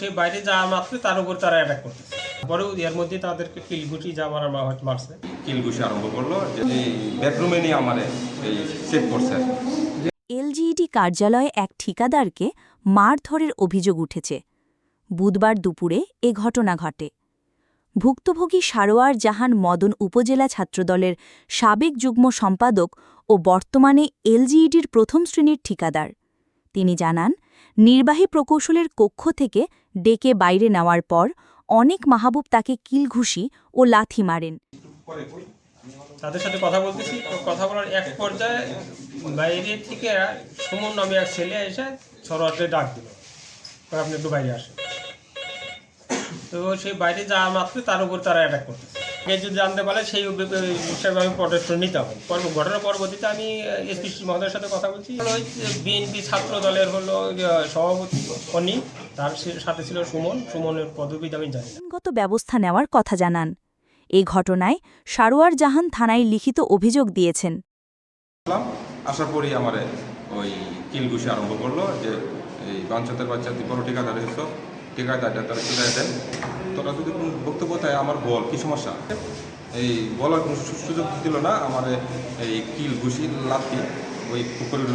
সে বাইরে যাওয়া মাত্র তার উপর তারা অ্যাটাক করতেছে। পরেও এর মধ্যে তাদেরকে কিলগুটি যা মারা মারছে। কিলঘুষি আরম্ভ করল যে বেডরুমে নিয়ে আমারে এই চেক করছে। এলজিইডি কার্যালয়ে এক ঠিকাদারকে মারধরের অভিযোগ উঠেছে। বুধবার দুপুরে এ ঘটনা ঘটে। ভুক্তভোগী সারোয়ার জাহান মদন উপজেলা ছাত্রদলের সাবেক যুগ্ম সম্পাদক ও বর্তমানে এলজিইডির প্রথম শ্রেণির ঠিকাদার। তিনি জানান, নির্বাহী প্রকৌশলের কক্ষ থেকে ডেকে বাইরে নেওয়ার পর অনেক মাহবুব তাকে কিলঘুষি ও লাথি মারেন। তাদের সাথে কথা বলতেছি। তো কথা বলার এক পর্যায়ে বাইরে থেকে সুমন নামে এক ছেলে এসে সরোয়ারকে ডাক দিল। আপনি একটু বাইরে আসেন। তো সেই বাইরে যাওয়া মাত্র তার উপর তারা অ্যাটাক করতেছে। যদি জানতে পারে সেই হিসাবে আমি প্রটেস্ট নিতে হবে। ঘটনার পরবর্তীতে আমি এসপি মহোদয়ের সাথে কথা বলছি। ওই বিএনপি ছাত্র দলের হলো সভাপতি অনি তার সাথে ছিল সুমন। সুমনের পদবি আমি জানি না। আইনগত ব্যবস্থা নেওয়ার কথা জানান। এ ঘটনায় সারোয়ার জাহান থানায় লিখিত অভিযোগ দিয়েছেন। আসার পরই আমারে ওই কিলঘুষি আরম্ভ করল যে এই বাঞ্চতের বাচ্চা বড় ঠিকাদার এসেছ ঠিকাদারটা তারা চলে দেন তোরা যদি কোনো বক্তব্য তাই আমার বল, কী সমস্যা? এই বলার কোনো সুযোগ দিল না, আমার এই কিল ঘুষি লাথি, ওই পুকুরের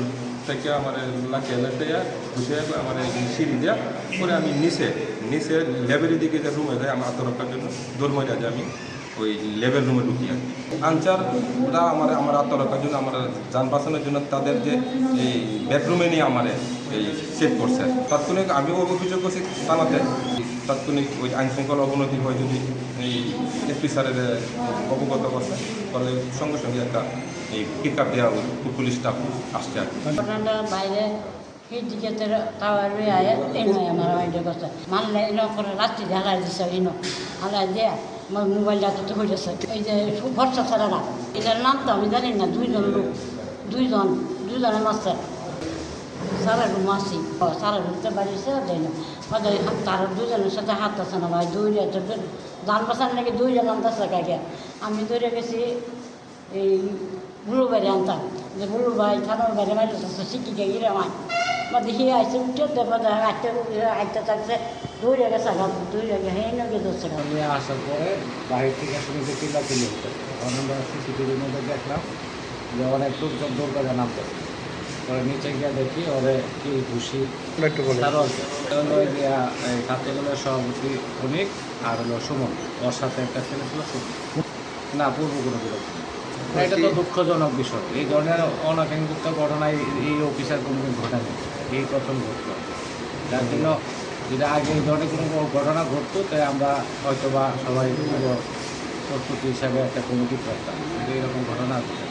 থেকে আমার লাঠি লাঠে ঘুষে আমার সিঁড়ি দেওয়া পরে আমি নিচে নিচে লেবেলের দিকে যে রুমে যাই, আমার আত্মরক্ষার জন্য দোলময়টা যায় আমি। ওই লেভেল রুমে ঢুকি আর কি। আনসাররা আমার আমার আত্মরক্ষার জন্য আমার যান বাঁচানোর জন্য তাদের যে এই বেডরুমে নিয়ে আমার এই চেক করছে। তাৎক্ষণিক আমিও অভিযোগ করছি থানাতে। তাৎক্ষণিক ওই আইন শৃঙ্খলা অবনতি হয় যদি এই এসপি স্যারের অবগত করছে তাহলে সঙ্গে সঙ্গে একটা এই পিক আপ দেওয়া পুলিশ স্টাফ আসছে আর বাইরে টাওয়ার আয় এই নয় আমার বাইরে কথা মানলে এনে করে রাত্রি হারাই দিছে এনে। হারাই দিয়ে। আমার মোবাইলটা তো হয়ে গেছে এই যে ভরসা না। এটার নাম তো আমি জানি না, দুইজন লোক, দুইজন, দুইজনের মাস্টার সারা রুম আসি সারা রুমতে বাড়িছে দেয় না। হাত- তারা দুজনের সাথে হাত আছে না ভাই দৌড়ে ধান বাসার নাকি দুইজন আনতেছে কাকে? আমি দৌড়ে গেছি এই বুলু বাইরে আনতাম। যে বুলু ভাই থানার বাইরে বাইরে শিখি গিয়ে আমার দেখি আইসে উঠে দেখো, আইতে আইতে থাকছে। দৌড়ে গেছে গা দৌড়ে গে হেন গে ধরছে নিয়ে আসার পরে বাহির থেকে শুনে যে হচ্ছে তখন আমরা সিসিটিভির মধ্যে দেখলাম যে অনেক লোকজন দৌড় করে নামতেছে পরে নিচে গিয়ে দেখি ওরে কি ঘুষি ছাত্রদলের সভাপতি অনিক আর হলো সুমন ওর সাথে একটা ছেলে ছিল না পূর্ব কোনো বিরোধ এটা তো দুঃখজনক বিষয় এই ধরনের অনাকাঙ্ক্ষিত ঘটনায় এই অফিসার কোনোদিন ঘটেনি এই প্রথম ঘটল যার জন্য যদি আগে এই ধরনের কোনো ঘটনা ঘটতো, তাই আমরা হয়তো বা সবাই পুরো প্রস্তুতি হিসাবে একটা কমিটি করতাম। কিন্তু এরকম ঘটনা ঘটে